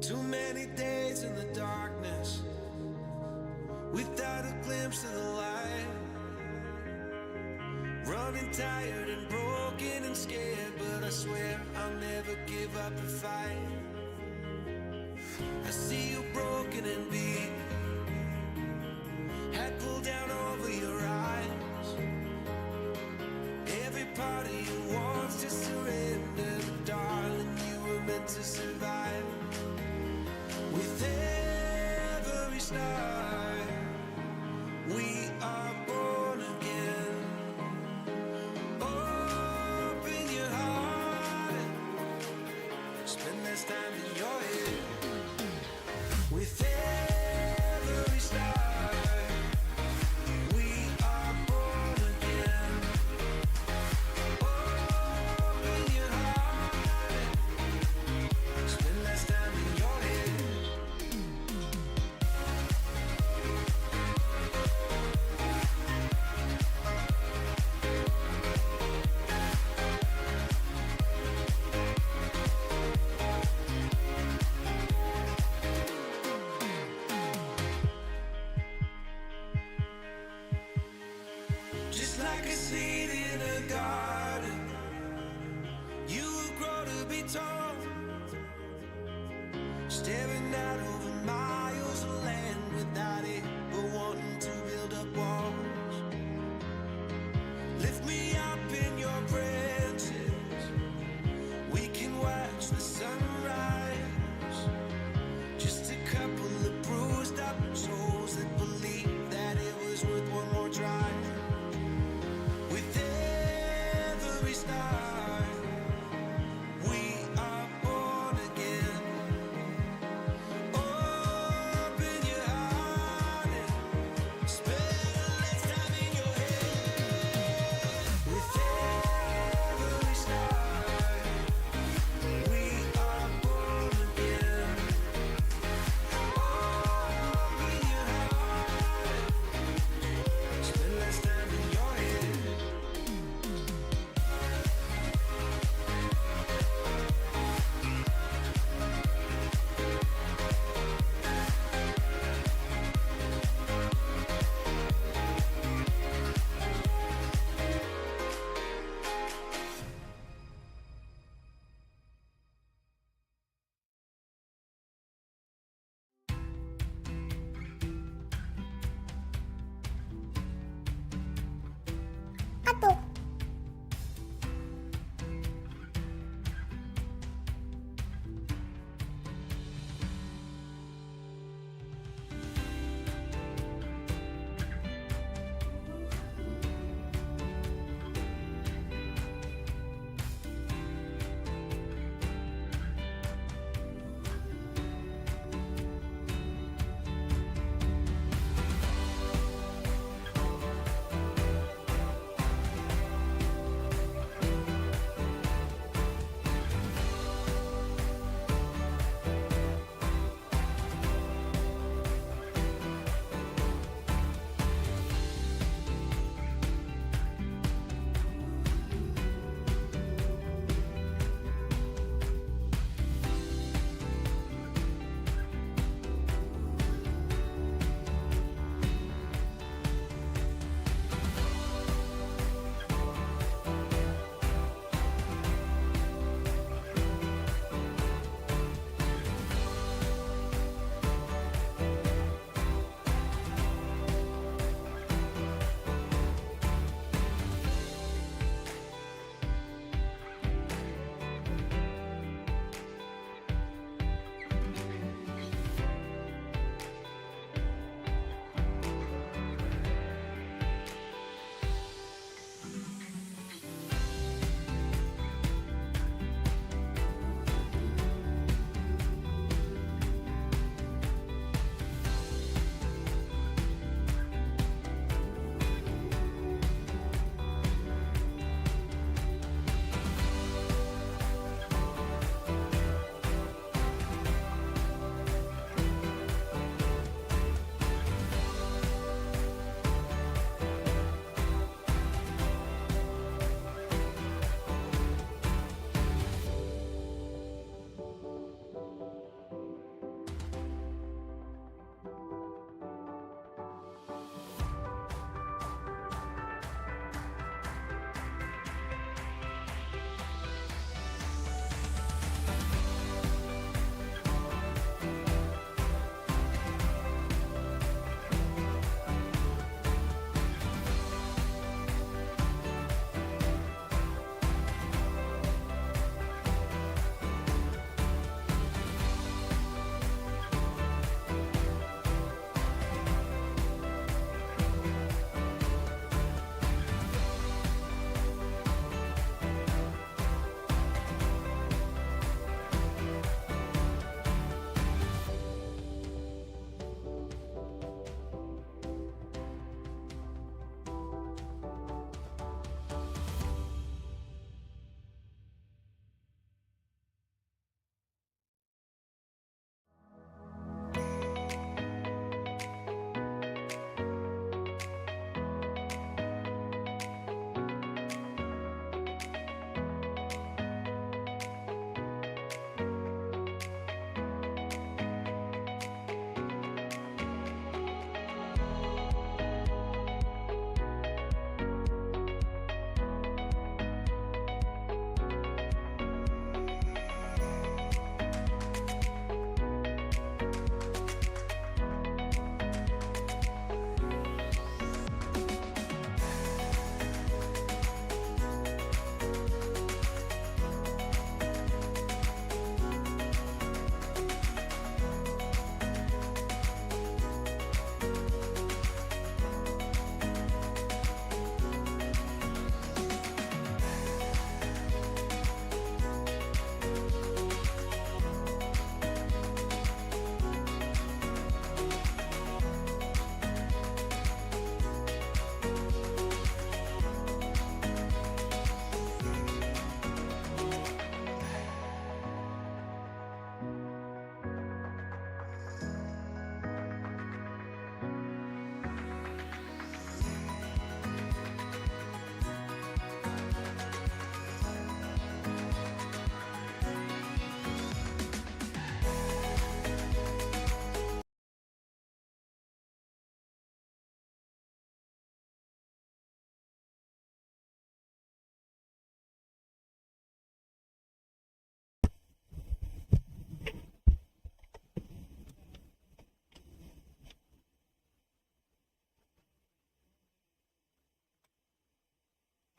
Too many days in the darkness without a glimpse of the light. Running tired and broken and scared, but I swear I'll never give up the fight. I see you broken and beat, head pulled down over your eyes. Every part of you wants to surrender, darling. You were meant to survive.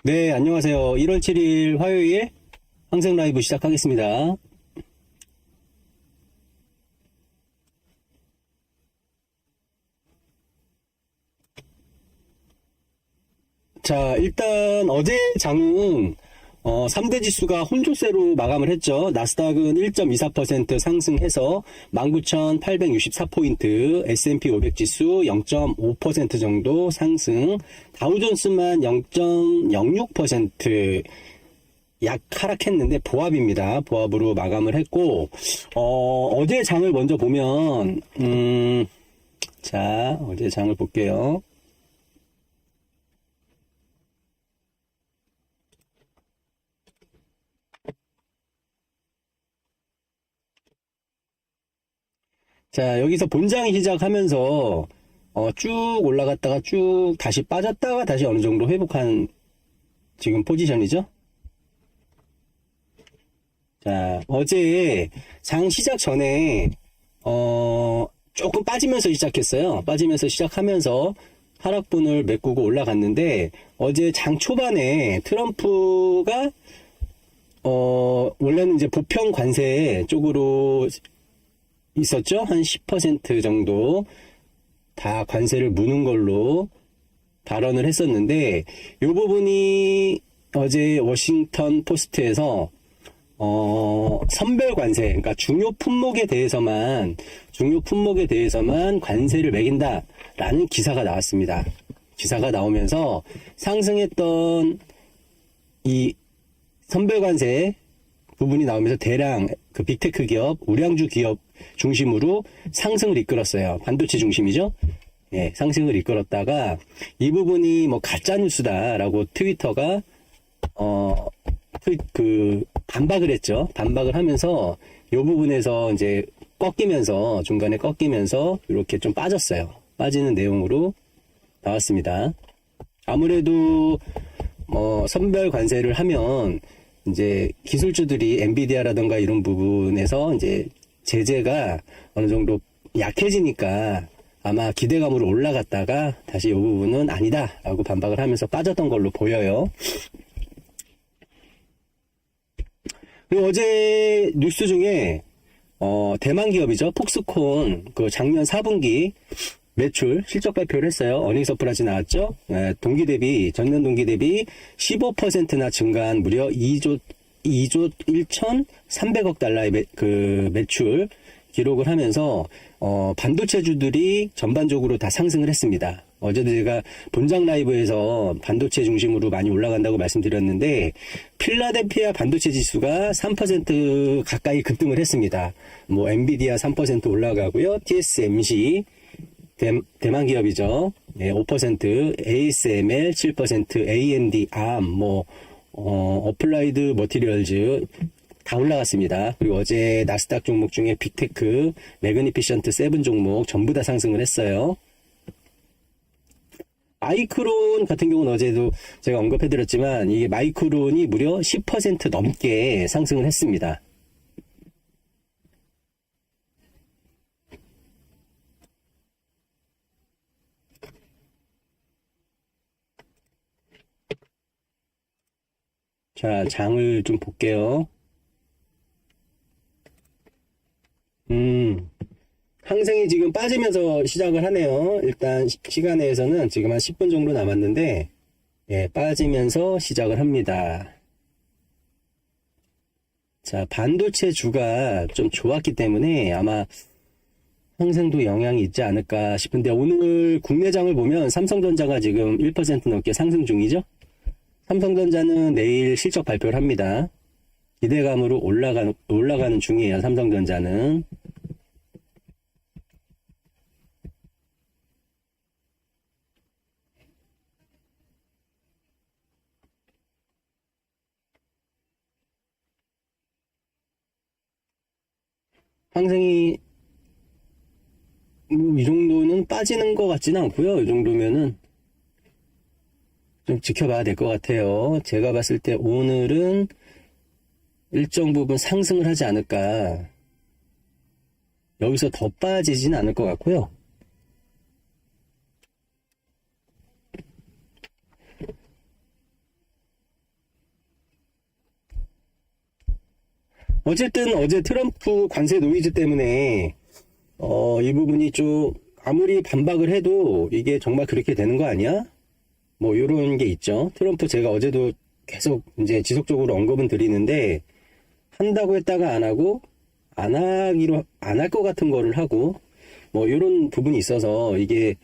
네, 안녕하세요. 1월 7일 화요일 항생 라이브 시작하겠습니다. 자, 일단 어제 장은 어, 3대 지수가 혼조세로 마감을 했죠. 나스닥은 1.24% 상승해서 19,864포인트, S&P 500 지수 0.5% 정도 상승, 다우존스만 0.06%, 약 하락했는데 보합입니다. 보합으로 마감을 했고, 어, 어제 장을 먼저 보면, 음, 자, 어제 장을 볼게요. 자, 여기서 본장이 시작하면서 어, 쭉 올라갔다가 쭉 다시 빠졌다가 다시 어느 정도 회복한 지금 포지션이죠. 자, 어제 장 시작 전에 어, 조금 빠지면서 시작했어요. 빠지면서 시작하면서 하락분을 메꾸고 올라갔는데 어제 장 초반에 트럼프가 어, 원래는 이제 보편 관세 쪽으로 있었죠. 한 10% 정도 다 관세를 무는 걸로 발언을 했었는데 이 부분이 어제 워싱턴 포스트에서 어, 선별 관세, 그러니까 중요 품목에 대해서만 중요 품목에 대해서만 관세를 매긴다라는 기사가 나왔습니다. 기사가 나오면서 상승했던 이 선별 관세 부분이 나오면서 대량 그 빅테크 기업, 우량주 기업 중심으로 상승을 이끌었어요. 반도체 중심이죠. 예, 상승을 이끌었다가 이 부분이 뭐 가짜 뉴스다라고 트위터가 어, 트, 그 반박을 했죠. 반박을 하면서 이 부분에서 이제 꺾이면서 중간에 꺾이면서 이렇게 좀 빠졌어요. 빠지는 내용으로 나왔습니다. 아무래도 뭐 선별 관세를 하면 이제 기술주들이 엔비디아라든가 이런 부분에서 이제 제재가 어느 정도 약해지니까 아마 기대감으로 올라갔다가 다시 이 부분은 아니다라고 반박을 하면서 빠졌던 걸로 보여요. 그리고 어제 뉴스 중에 어, 대만 기업이죠. 폭스콘 그 작년 4분기 매출 실적 발표를 했어요. 어닝 서프라이즈 나왔죠. 예, 동기 대비 전년 동기 대비 15%나 증가한 무려 2조 2조 1,300억 달러의 매, 그 매출 기록을 하면서 어, 반도체주들이 전반적으로 다 상승을 했습니다. 어제도 제가 본장 라이브에서 반도체 중심으로 많이 올라간다고 말씀드렸는데 필라델피아 반도체 지수가 3% 가까이 급등을 했습니다. 뭐 엔비디아 3% 올라가고요. TSMC 대, 대만 기업이죠. 네, 5%, ASML 7%, AMD, ARM, 뭐, 어, 어플라이드 머티리얼즈 다 올라갔습니다. 그리고 어제 나스닥 종목 중에 빅테크, 매그니피션트 세븐 종목 전부 다 상승을 했어요. 마이크론 같은 경우는 어제도 제가 언급해드렸지만 이게 마이크론이 무려 10% 넘게 상승을 했습니다. 자, 장을 좀 볼게요. 음, 항생이 지금 빠지면서 시작을 하네요. 일단 시- 시간에서는 지금 한 10분 정도 남았는데, 예, 빠지면서 시작을 합니다. 자, 반도체 주가 좀 좋았기 때문에 아마 항생도 영향이 있지 않을까 싶은데, 오늘 국내장을 보면 삼성전자가 지금 1% 넘게 상승 중이죠? 삼성전자는 내일 실적 발표를 합니다. 기대감으로 올라가는, 올라가는 중이에요, 삼성전자는. 음, 이 정도는 빠지는 것 같지는 않고요. 이 정도면은 좀 지켜봐야 될 것 같아요. 제가 봤을 때 오늘은 일정 부분 상승을 하지 않을까. 여기서 더 빠지진 않을 것 같고요. 어쨌든 어제 트럼프 관세 노이즈 때문에 어, 이 부분이 좀 아무리 반박을 해도 이게 정말 그렇게 되는 거 아니야? 뭐 이런 게 있죠. 트럼프 제가 어제도 계속 이제 지속적으로 언급은 드리는데 한다고 했다가 안 하고 안 하기로 안 할 것 같은 거를 하고 뭐 이런 부분이 있어서 이게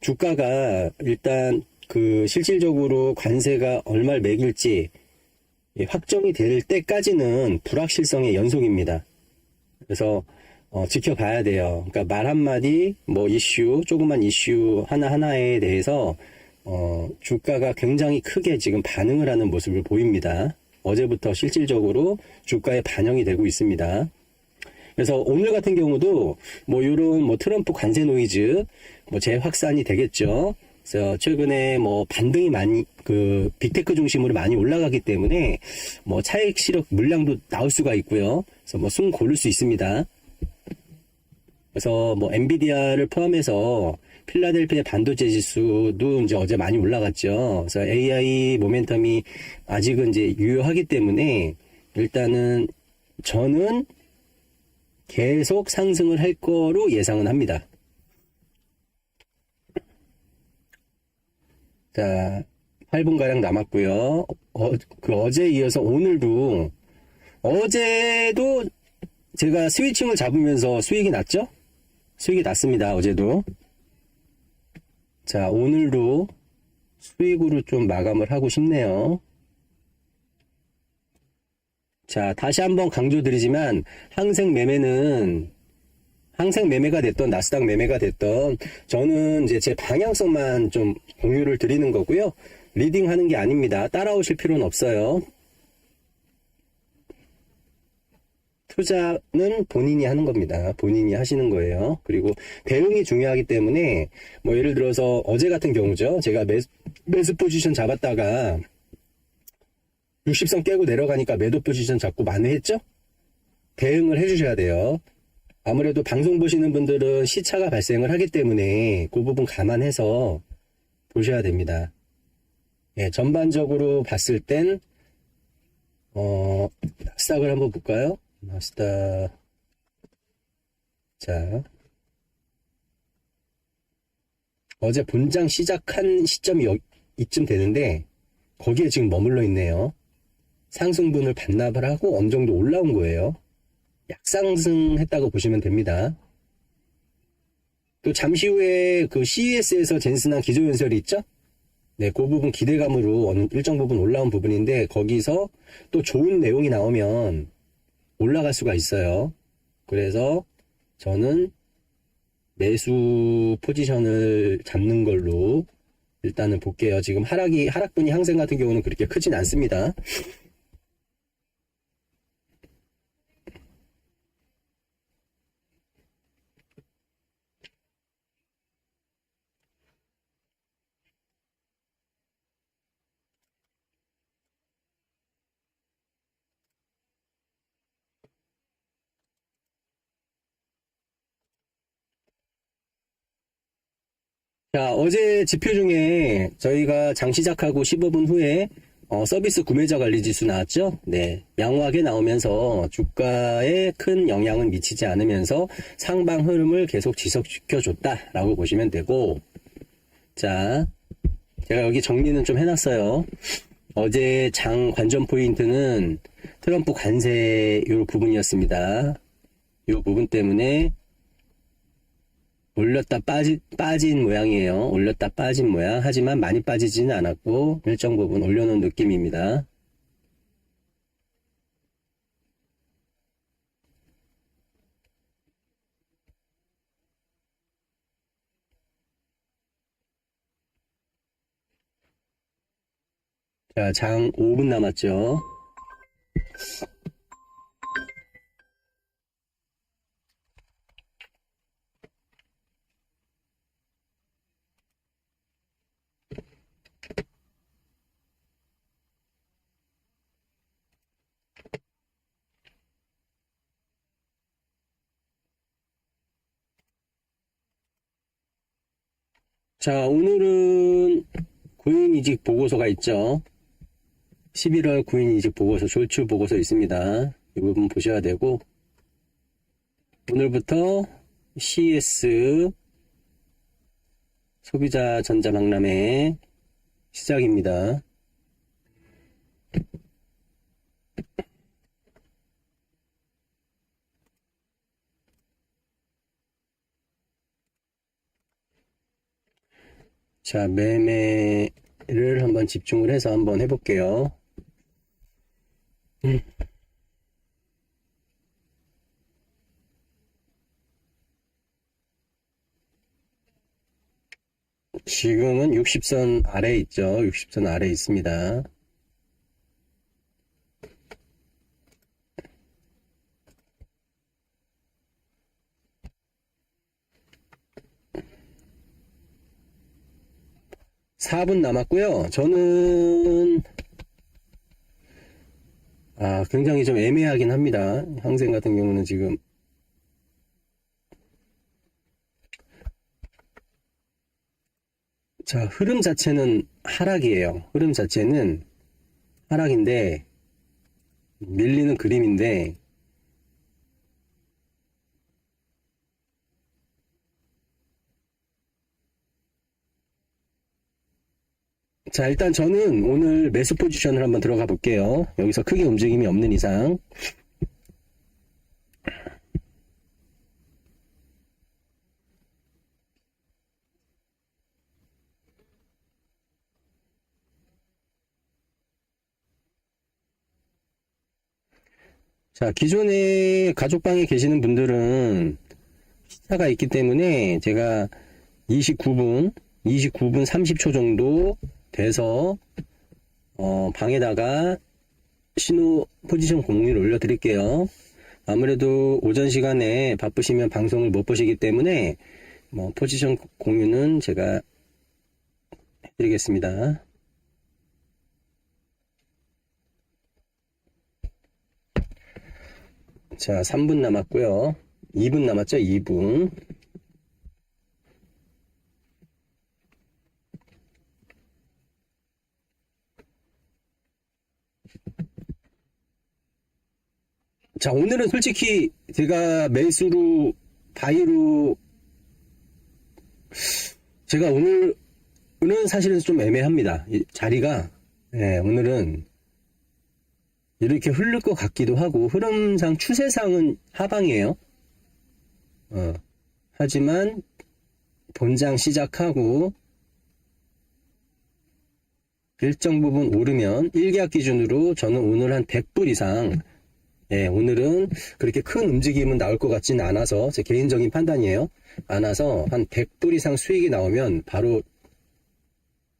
주가가 일단 그 실질적으로 관세가 얼마를 매길지 예, 확정이 될 때까지는 불확실성의 연속입니다. 그래서 어, 지켜봐야 돼요. 그러니까 말 한마디, 뭐 이슈, 조그만 이슈 하나하나에 대해서 어, 주가가 굉장히 크게 지금 반응을 하는 모습을 보입니다. 어제부터 실질적으로 주가에 반영이 되고 있습니다. 그래서 오늘 같은 경우도 뭐 이런 뭐 트럼프 관세 노이즈 뭐 재확산이 되겠죠. 그래서 최근에 뭐 반등이 많이 그 빅테크 중심으로 많이 올라가기 때문에 뭐 차익 실업 물량도 나올 수가 있고요. 그래서 뭐 숨 고를 수 있습니다. 그래서 뭐 엔비디아를 포함해서 필라델피아 반도체 지수도 이제 어제 많이 올라갔죠. 그래서 AI 모멘텀이 아직은 이제 유효하기 때문에 일단은 저는 계속 상승을 할 거로 예상은 합니다. 자, 8분가량 남았고요. 어, 그 어제 이어서 오늘도, 어제도 제가 스위칭을 잡으면서 수익이 났죠? 수익이 났습니다, 어제도. 자, 오늘도 수익으로 좀 마감을 하고 싶네요. 자, 다시 한번 강조드리지만, 항생 매매는 항생 매매가 됐던 나스닥 매매가 됐던 저는 이제 제 방향성만 좀 공유를 드리는 거고요. 리딩 하는 게 아닙니다. 따라오실 필요는 없어요. 투자는 본인이 하는 겁니다. 본인이 하시는 거예요. 그리고 대응이 중요하기 때문에 뭐 예를 들어서 어제 같은 경우죠. 제가 매수, 매수 포지션 잡았다가 60선 깨고 내려가니까 매도 포지션 잡고 만회했죠? 대응을 해주셔야 돼요. 아무래도 방송 보시는 분들은 시차가 발생을 하기 때문에 그 부분 감안해서 보셔야 됩니다. 예, 전반적으로 봤을 땐, 어, 나스닥을 한번 볼까요? 나스닥. 자. 어제 본장 시작한 시점이 여- 이쯤 되는데, 거기에 지금 머물러 있네요. 상승분을 반납을 하고 어느 정도 올라온 거예요. 약상승했다고 보시면 됩니다. 또 잠시 후에 그 CES에서 젠슨한 기조연설이 있죠? 네, 그 부분 기대감으로 어느 일정 부분 올라온 부분인데 거기서 또 좋은 내용이 나오면 올라갈 수가 있어요. 그래서 저는 매수 포지션을 잡는 걸로 일단은 볼게요. 지금 하락이 하락분이 항생 같은 경우는 그렇게 크진 않습니다. 자, 어제 지표 중에 저희가 장 시작하고 15분 후에 어, 서비스 구매자 관리 지수 나왔죠? 네. 양호하게 나오면서 주가에 큰 영향은 미치지 않으면서 상방 흐름을 계속 지속시켜 줬다라고 보시면 되고, 자, 제가 여기 정리는 좀 해놨어요. 어제 장 관전 포인트는 트럼프 관세 요 부분이었습니다. 요 부분 때문에 올렸다 빠지, 빠진 모양이에요. 올렸다 빠진 모양. 하지만 많이 빠지지는 않았고, 일정 부분 올려놓은 느낌입니다. 자, 장 5분 남았죠. 자, 오늘은 구인이직 보고서가 있죠. 11월 구인이직 보고서, 졸출 보고서 있습니다. 이 부분 보셔야 되고 오늘부터 CS 소비자 전자 박람회 시작입니다. 자, 매매를 한번 집중을 해서 한번 해볼게요. 음. 지금은 60선 아래 있죠. 60선 아래 있습니다. 사분 남았고요. 저는 아, 굉장히 좀 애매하긴 합니다. 항생 같은 경우는 지금 자, 흐름 자체는 하락이에요. 흐름 자체는 하락인데, 밀리는 그림인데, 자, 일단 저는 오늘 매수 포지션을 한번 들어가 볼게요. 여기서 크게 움직임이 없는 이상. 자, 기존에 가족방에 계시는 분들은 시차가 있기 때문에 제가 29분, 29분 30초 정도 돼서 어, 방에다가 신호 포지션 공유를 올려드릴게요. 아무래도 오전 시간에 바쁘시면 방송을 못 보시기 때문에 뭐 포지션 공유는 제가 해드리겠습니다. 자, 3분 남았고요. 2분 남았죠? 2분. 자, 오늘은 솔직히 제가 매수로, 바이로, 제가 오늘은 사실은 좀 애매합니다. 이 자리가, 예, 오늘은 이렇게 흐를 것 같기도 하고, 흐름상, 추세상은 하방이에요. 어, 하지만, 본장 시작하고, 일정 부분 오르면, 1계약 기준으로 저는 오늘 한 100불 이상, 예, 오늘은 그렇게 큰 움직임은 나올 것 같지는 않아서 제 개인적인 판단이에요. 않아서 한 100불 이상 수익이 나오면 바로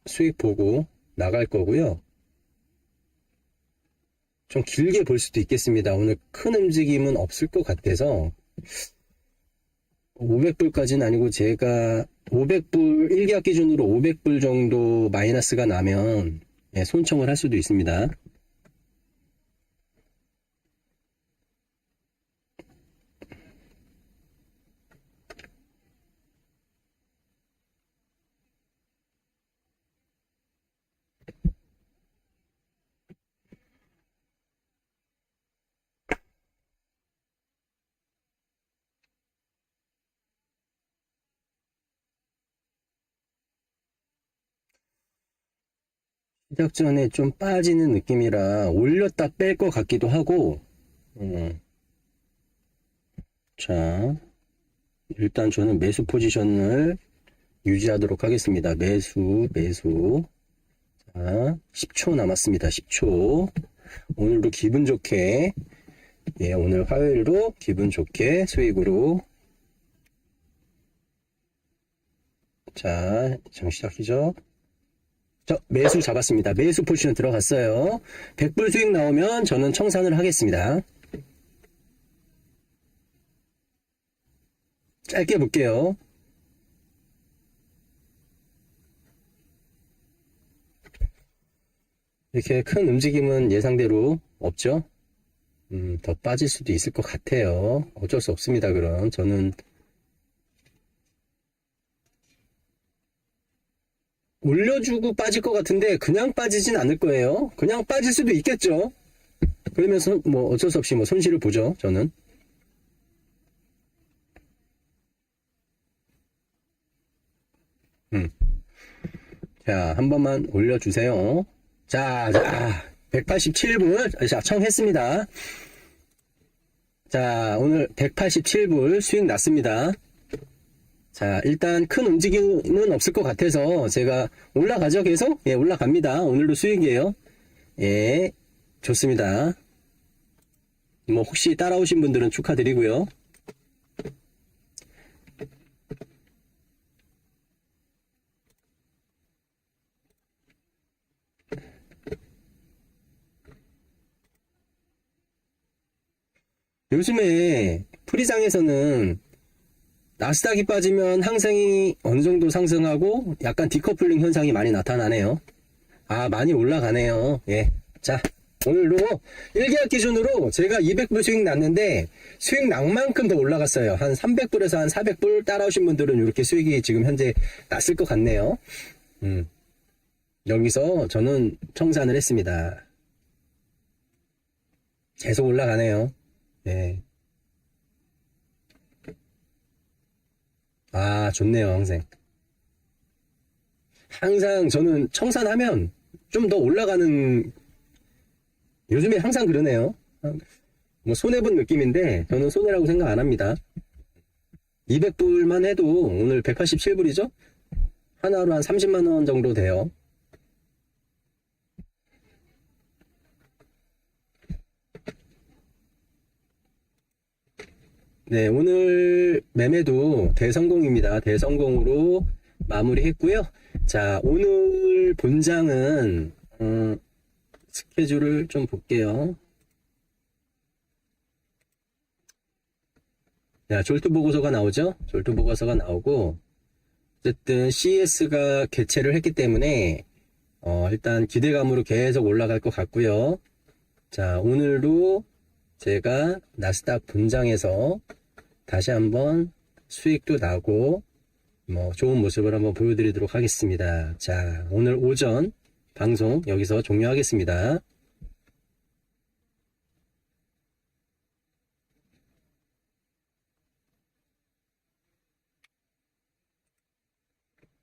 수익 보고 나갈 거고요. 좀 길게 볼 수도 있겠습니다. 오늘 큰 움직임은 없을 것 같아서 500불까지는 아니고 제가 500불 1계약 기준으로 500불 정도 마이너스가 나면 예, 손청을 할 수도 있습니다. 시작 전에 좀 빠지는 느낌이라 올렸다 뺄 것 같기도 하고, 음. 자, 일단 저는 매수 포지션을 유지하도록 하겠습니다. 매수, 매수. 자, 10초 남았습니다. 10초. 오늘도 기분 좋게, 예, 오늘 화요일로 기분 좋게 수익으로. 자, 장 시작이죠. 저 매수 잡았습니다. 매수 포지션 들어갔어요. 100불 수익 나오면 저는 청산을 하겠습니다. 짧게 볼게요. 이렇게 큰 움직임은 예상대로 없죠? 음, 더 빠질 수도 있을 것 같아요. 어쩔 수 없습니다, 그럼. 저는 올려주고 빠질 것 같은데 그냥 빠지진 않을 거예요. 그냥 빠질 수도 있겠죠. 그러면 손, 뭐 어쩔 수 없이 뭐 손실을 보죠, 저는. 음. 자, 한 번만 올려주세요. 자, 자, 187불, 자, 청했습니다. 자, 오늘 187불 수익 났습니다. 자, 일단 큰 움직임은 없을 것 같아서 제가 올라가죠, 계속? 예, 올라갑니다. 오늘도 수익이에요. 예, 좋습니다. 뭐, 혹시 따라오신 분들은 축하드리고요. 요즘에 프리장에서는 나스닥이 빠지면 항상이 어느 정도 상승하고 약간 디커플링 현상이 많이 나타나네요. 아, 많이 올라가네요. 예. 자, 오늘도 1계약 기준으로 제가 200불 수익 났는데 수익 난 만큼 더 올라갔어요. 한 300불에서 한 400불 따라오신 분들은 이렇게 수익이 지금 현재 났을 것 같네요. 음. 여기서 저는 청산을 했습니다. 계속 올라가네요. 예. 아, 좋네요, 항상. 항상 저는 청산하면 좀 더 올라가는, 요즘에 항상 그러네요. 뭐, 손해본 느낌인데, 저는 손해라고 생각 안 합니다. 200불만 해도 오늘 187불이죠? 하나로 한 30만원 정도 돼요. 네, 오늘 매매도 대성공입니다. 대성공으로 마무리했고요. 자, 오늘 본장은 음, 스케줄을 좀 볼게요. 자, 졸투 보고서가 나오죠? 졸투 보고서가 나오고 어쨌든 CS가 개최를 했기 때문에 어, 일단 기대감으로 계속 올라갈 것 같고요. 자, 오늘도 제가 나스닥 분장에서 다시 한번 수익도 나고 뭐 좋은 모습을 한번 보여드리도록 하겠습니다. 자, 오늘 오전 방송 여기서 종료하겠습니다.